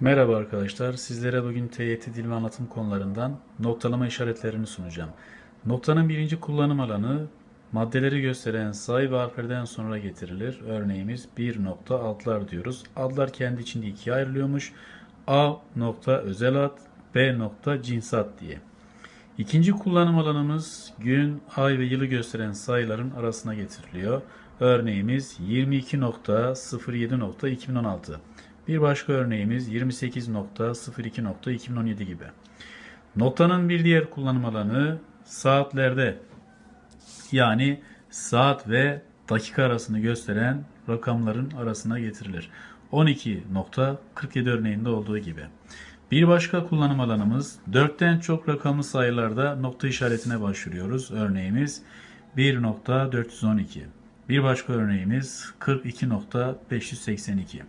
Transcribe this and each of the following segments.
Merhaba arkadaşlar. Sizlere bugün TYT dil ve anlatım konularından noktalama işaretlerini sunacağım. Noktanın birinci kullanım alanı maddeleri gösteren sayı ve harflerden sonra getirilir. Örneğimiz 1.adlar diyoruz. Adlar kendi içinde ikiye ayrılıyormuş. A nokta özel ad, B nokta cinsat diye. İkinci kullanım alanımız gün, ay ve yılı gösteren sayıların arasına getiriliyor. Örneğimiz 22.07.2016. Bir başka örneğimiz 28.02.2017 gibi. Noktanın bir diğer kullanım alanı saatlerde yani saat ve dakika arasını gösteren rakamların arasına getirilir. 12.47 örneğinde olduğu gibi. Bir başka kullanım alanımız 4'ten çok rakamlı sayılarda nokta işaretine başvuruyoruz. Örneğimiz 1.412. Bir başka örneğimiz 42.582.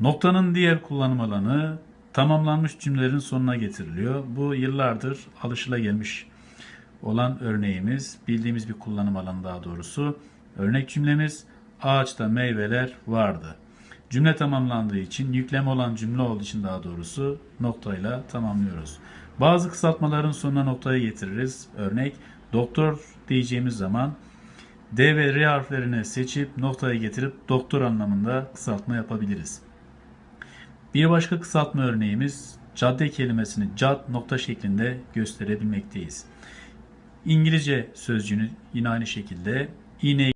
Noktanın diğer kullanım alanı tamamlanmış cümlelerin sonuna getiriliyor. Bu yıllardır alışılagelmiş olan örneğimiz, bildiğimiz bir kullanım alanı daha doğrusu. Örnek cümlemiz ağaçta meyveler vardı. Cümle tamamlandığı için yüklem olan cümle olduğu için daha doğrusu noktayla tamamlıyoruz. Bazı kısaltmaların sonuna noktayı getiririz. Örnek doktor diyeceğimiz zaman D ve R harflerini seçip noktayı getirip doktor anlamında kısaltma yapabiliriz. Bir başka kısaltma örneğimiz cadde kelimesini cad nokta şeklinde gösterebilmekteyiz. İngilizce sözcüğünü yine aynı şekilde iğne